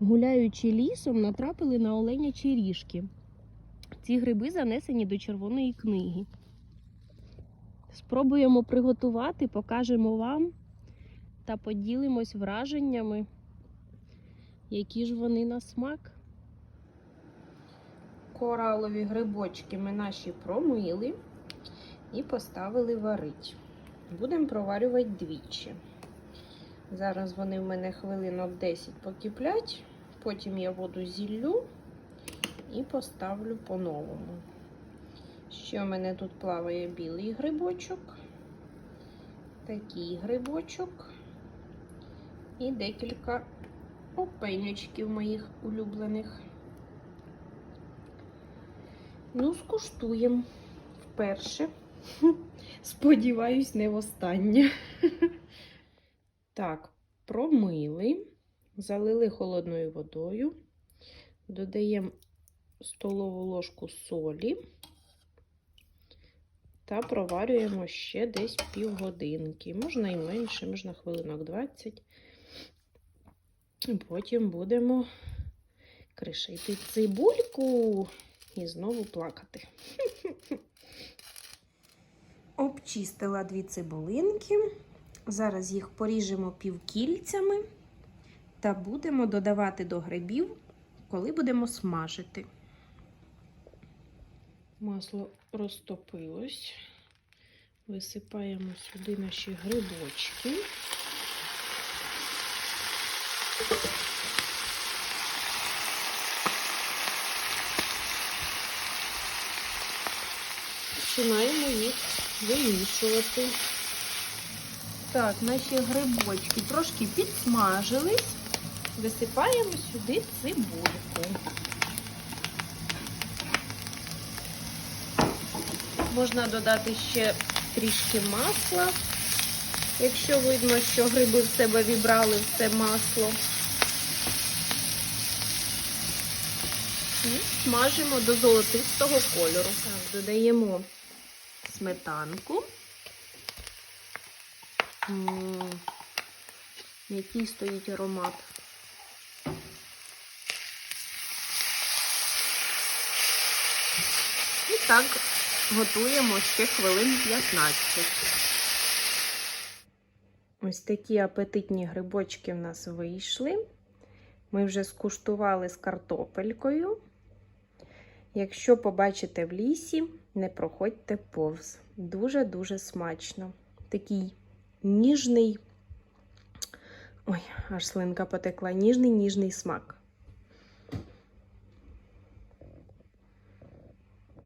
гуляючи лісом, натрапили на оленячі ріжки. Ці гриби занесені до червоної книги. Спробуємо приготувати, покажемо вам та поділимось враженнями, які ж вони на смак. Коралові грибочки ми наші промили і поставили варить. Будемо проварювати двічі. Зараз вони в мене хвилинок 10 покиплять, потім я воду зіллю і поставлю по-новому. Ще в мене тут плаває білий грибочок, такий грибочок і декілька опенючків моїх улюблених. Ну, скуштуємо вперше. Сподіваюсь, не востаннє. Так, промили, залили холодною водою, додаємо столову ложку солі та проварюємо ще десь півгодинки. Можна і менше, можна хвилинок 20. Потім будемо кришити цибульку і знову плакати. Обчистила дві цибулинки. Зараз їх поріжемо півкільцями та будемо додавати до грибів, коли будемо смажити. Масло розтопилось. Висипаємо сюди наші грибочки. Починаємо їх вимішувати. Так, наші грибочки трошки підсмажились. Висипаємо сюди цибульку. Можна додати ще трішки масла, якщо видно, що гриби в себе вібрали все масло. І смажимо до золотистого кольору. Так, додаємо сметанку. Який стоїть аромат. Так готуємо ще хвилин 15. Ось такі апетитні грибочки в нас вийшли. Ми вже скуштували з картопелькою. Якщо побачите в лісі, не проходьте повз. Дуже-дуже смачно. Такий ніжний, ой, аж слинка потекла, ніжний ніжний смак.